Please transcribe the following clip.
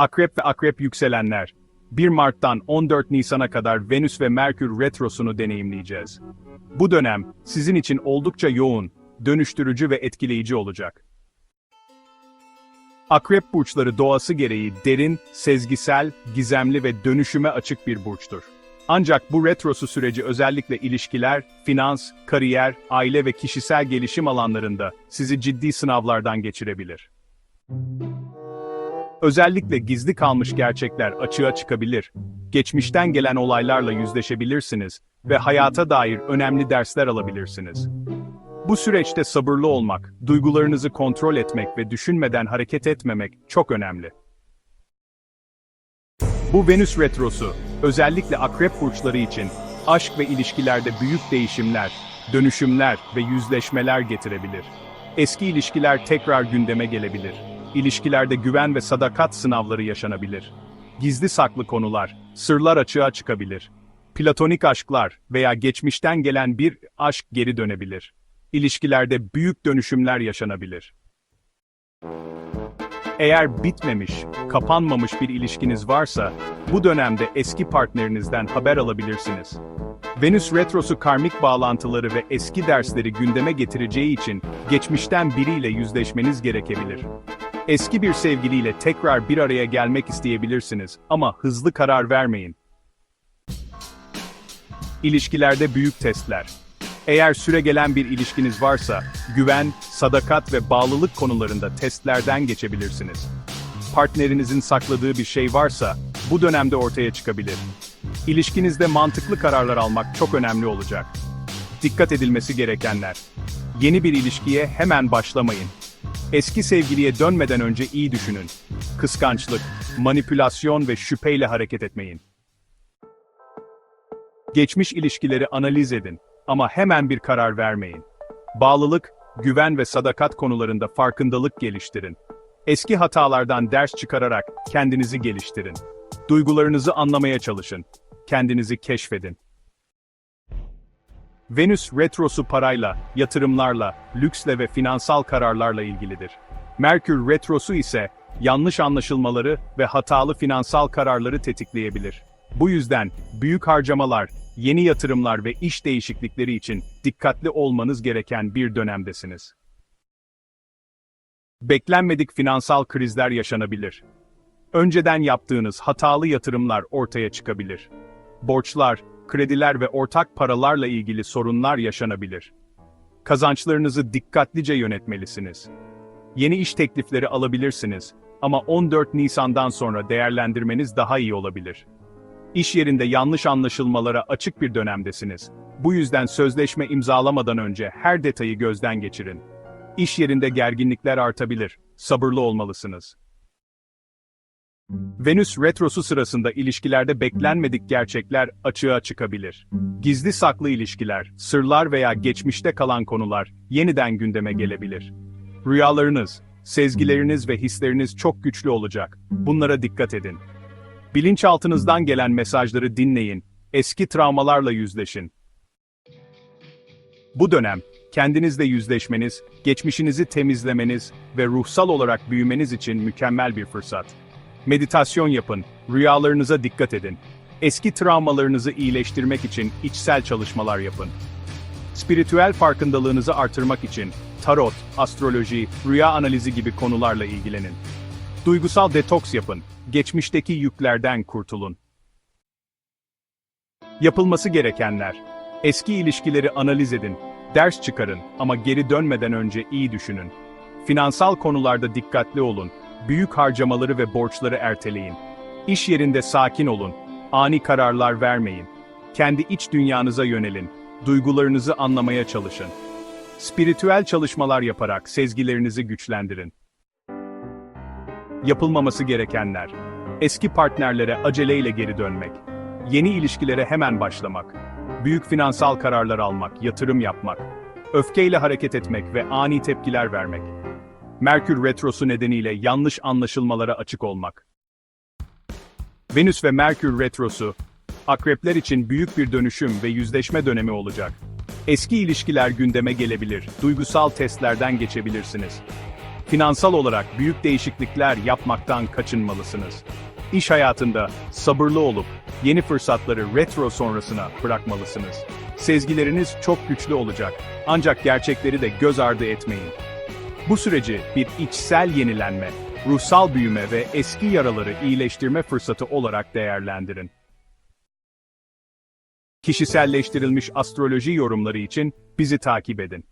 Akrep ve akrep yükselenler. 1 Mart'tan 14 Nisan'a kadar Venüs ve Merkür retrosunu deneyimleyeceğiz. Bu dönem sizin için oldukça yoğun, dönüştürücü ve etkileyici olacak. Akrep burçları doğası gereği derin, sezgisel, gizemli ve dönüşüme açık bir burçtur. Ancak bu retrosu süreci özellikle ilişkiler, finans, kariyer, aile ve kişisel gelişim alanlarında sizi ciddi sınavlardan geçirebilir. Özellikle gizli kalmış gerçekler açığa çıkabilir. Geçmişten gelen olaylarla yüzleşebilirsiniz ve hayata dair önemli dersler alabilirsiniz. Bu süreçte sabırlı olmak, duygularınızı kontrol etmek ve düşünmeden hareket etmemek çok önemli. Bu Venüs retrosu, özellikle akrep burçları için aşk ve ilişkilerde büyük değişimler, dönüşümler ve yüzleşmeler getirebilir. Eski ilişkiler tekrar gündeme gelebilir. İlişkilerde güven ve sadakat sınavları yaşanabilir. Gizli saklı konular, sırlar açığa çıkabilir. Platonik aşklar veya geçmişten gelen bir aşk geri dönebilir. İlişkilerde büyük dönüşümler yaşanabilir. Eğer bitmemiş, kapanmamış bir ilişkiniz varsa, bu dönemde eski partnerinizden haber alabilirsiniz. Venüs retrosu karmik bağlantıları ve eski dersleri gündeme getireceği için geçmişten biriyle yüzleşmeniz gerekebilir. Eski bir sevgiliyle tekrar bir araya gelmek isteyebilirsiniz ama hızlı karar vermeyin. İlişkilerde büyük testler. Eğer süregelen bir ilişkiniz varsa, güven, sadakat ve bağlılık konularında testlerden geçebilirsiniz. Partnerinizin sakladığı bir şey varsa, bu dönemde ortaya çıkabilir. İlişkinizde mantıklı kararlar almak çok önemli olacak. Dikkat edilmesi gerekenler. Yeni bir ilişkiye hemen başlamayın. Eski sevgiliye dönmeden önce iyi düşünün. Kıskançlık, manipülasyon ve şüpheyle hareket etmeyin. Geçmiş ilişkileri analiz edin ama hemen bir karar vermeyin. Bağlılık, güven ve sadakat konularında farkındalık geliştirin. Eski hatalardan ders çıkararak kendinizi geliştirin. Duygularınızı anlamaya çalışın. Kendinizi keşfedin. Venüs retrosu parayla, yatırımlarla, lüksle ve finansal kararlarla ilgilidir. Merkür retrosu ise yanlış anlaşılmaları ve hatalı finansal kararları tetikleyebilir. Bu yüzden büyük harcamalar, yeni yatırımlar ve iş değişiklikleri için dikkatli olmanız gereken bir dönemdesiniz. Beklenmedik finansal krizler yaşanabilir. Önceden yaptığınız hatalı yatırımlar ortaya çıkabilir. Borçlar, krediler ve ortak paralarla ilgili sorunlar yaşanabilir. Kazançlarınızı dikkatlice yönetmelisiniz. Yeni iş teklifleri alabilirsiniz ama 14 Nisan'dan sonra değerlendirmeniz daha iyi olabilir. İş yerinde yanlış anlaşılmalara açık bir dönemdesiniz. Bu yüzden sözleşme imzalamadan önce her detayı gözden geçirin. İş yerinde gerginlikler artabilir. Sabırlı olmalısınız. Venüs retrosu sırasında ilişkilerde beklenmedik gerçekler açığa çıkabilir. Gizli saklı ilişkiler, sırlar veya geçmişte kalan konular yeniden gündeme gelebilir. Rüyalarınız, sezgileriniz ve hisleriniz çok güçlü olacak. Bunlara dikkat edin. Bilinçaltınızdan gelen mesajları dinleyin, eski travmalarla yüzleşin. Bu dönem, kendinizle yüzleşmeniz, geçmişinizi temizlemeniz ve ruhsal olarak büyümeniz için mükemmel bir fırsat. Meditasyon yapın, rüyalarınıza dikkat edin. Eski travmalarınızı iyileştirmek için içsel çalışmalar yapın. Spiritüel farkındalığınızı artırmak için tarot, astroloji, rüya analizi gibi konularla ilgilenin. Duygusal detoks yapın, geçmişteki yüklerden kurtulun. Yapılması gerekenler. Eski ilişkileri analiz edin, ders çıkarın ama geri dönmeden önce iyi düşünün. Finansal konularda dikkatli olun, büyük harcamaları ve borçları erteleyin. İş yerinde sakin olun, ani kararlar vermeyin. Kendi iç dünyanıza yönelin, duygularınızı anlamaya çalışın. Spiritüel çalışmalar yaparak sezgilerinizi güçlendirin. Yapılmaması gerekenler. Eski partnerlere aceleyle geri dönmek. Yeni ilişkilere hemen başlamak. Büyük finansal kararlar almak, yatırım yapmak. Öfkeyle hareket etmek ve ani tepkiler vermek. Merkür retrosu nedeniyle yanlış anlaşılmalara açık olmak. Venüs ve Merkür retrosu, akrepler için büyük bir dönüşüm ve yüzleşme dönemi olacak. Eski ilişkiler gündeme gelebilir, duygusal testlerden geçebilirsiniz. Finansal olarak büyük değişiklikler yapmaktan kaçınmalısınız. İş hayatında sabırlı olup yeni fırsatları retro sonrasına bırakmalısınız. Sezgileriniz çok güçlü olacak ancak gerçekleri de göz ardı etmeyin. Bu süreci bir içsel yenilenme, ruhsal büyüme ve eski yaraları iyileştirme fırsatı olarak değerlendirin. Kişiselleştirilmiş astroloji yorumları için bizi takip edin.